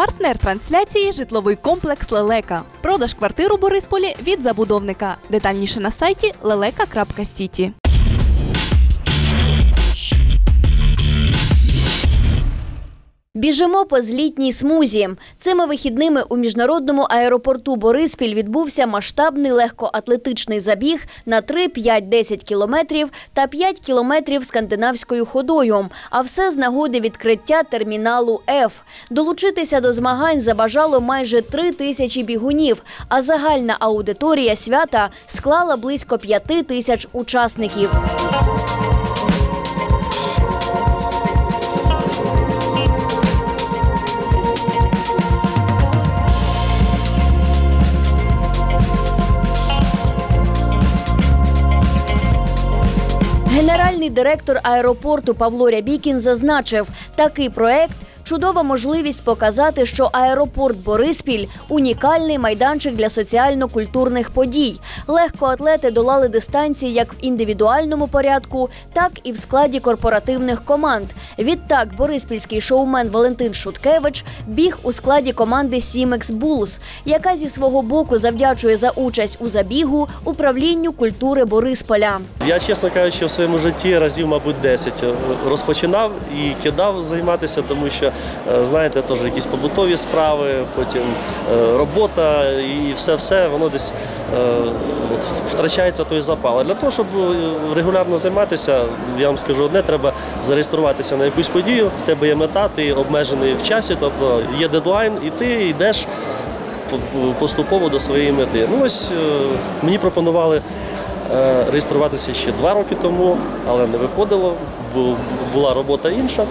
Партнер трансляції житловий комплекс Лелека. Продаж квартир у Борисполі від забудовника. Детальніше на сайті leleka.city. Біжимо по злітній смузі. Цими вихідними у міжнародному аеропорту Бориспіль відбувся масштабний легкоатлетичний забіг на 3, 5, 10 кілометрів та 5 кілометрів скандинавською ходою. А все з нагоди відкриття терміналу F. Долучитися до змагань забажало майже 3 тисячі бігунів, а загальна аудиторія свята склала близько 5 тисяч учасників. Генеральний директор аеропорту Павло Рябікін зазначив, такий проект чудова можливість показати, що аеропорт Бориспіль унікальний майданчик для соціально-культурних подій. Легкоатлети долали дистанції як в індивідуальному порядку, так і в складі корпоративних команд. Відтак, бориспільський шоумен Валентин Шуткевич біг у складі команди Сімекс Булс, яка зі свого боку завдячує за участь у забігу управлінню культури Борисполя. Я, чесно кажучи, в своєму житті разів, мабуть, 10 розпочинав і кидав займатися, тому що, е, знаєте, теж якісь побутові справи, потім е, робота і все-все, воно десь е, от, втрачається той запал. А для того, щоб е, регулярно займатися, я вам скажу одне, треба зареєструватися на якусь подію, в тебе є мета, ти обмежений в часі, тобто є дедлайн, і ти йдеш поступово до своєї мети. Ну ось е, мені пропонували е, реєструватися ще два роки тому, але не виходило, бу- була робота інша.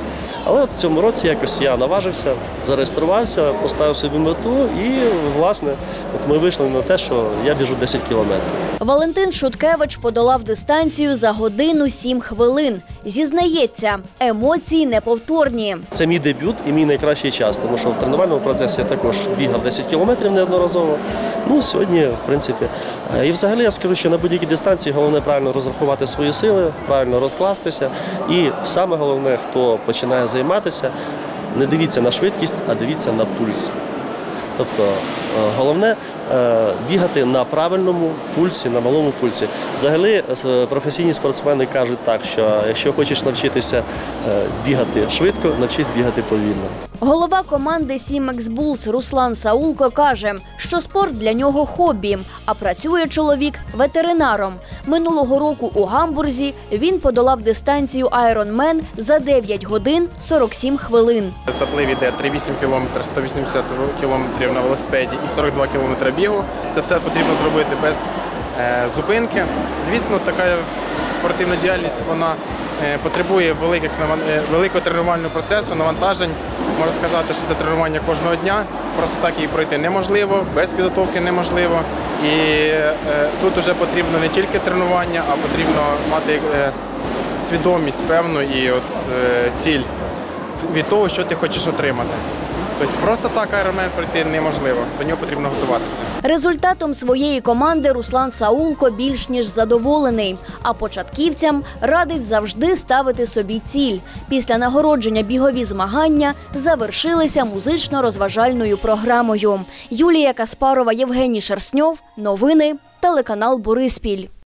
Але от в цьому році якось я наважився, зареєструвався, поставив собі мету і, власне, от ми вийшли на те, що я біжу 10 кілометрів. Валентин Шуткевич подолав дистанцію за годину 7 хвилин. Зізнається, емоції неповторні. Це мій дебют і мій найкращий час, тому що в тренувальному процесі я також бігав 10 кілометрів неодноразово. Ну, сьогодні, в принципі. Е, І взагалі я скажу, що на будь-якій дистанції головне правильно розрахувати свої сили, правильно розкластися. І саме головне, хто починає займатися, не дивіться на швидкість, а дивіться на пульс. Тобто е, головне бігати на правильному пульсі, на малому пульсі. Взагалі, е, професійні спортсмени кажуть так, що якщо хочеш навчитися е, бігати швидко, навчись бігати повільно. Голова команди Сімекс Булс Руслан Саулко каже, що спорт для нього хобі, а працює чоловік ветеринаром. Минулого року у Гамбурзі він подолав дистанцію Ironman за 9 годин 47 хвилин. Заплив іде 3,8 км, 180 км на велосипеді і 42 км бігу. Це все потрібно зробити без е, зупинки. Звісно, така спортивна діяльність вона е, потребує великих е, великого тренувального процесу, навантажень. Можна сказати, що це тренування кожного дня. Просто так її пройти неможливо, без підготовки неможливо. І тут вже потрібно не тільки тренування, а потрібно мати свідомість певну і от, ціль від того, що ти хочеш отримати. Тобто просто так Ironman пройти неможливо, до нього потрібно готуватися. Результатом своєї команди Руслан Саулко більш ніж задоволений. А початківцям радить завжди ставити собі ціль. Після нагородження бігові змагання завершилися музично-розважальною програмою. Юлія Каспарова, Євгеній Шерстньов. Новини. Телеканал Бориспіль.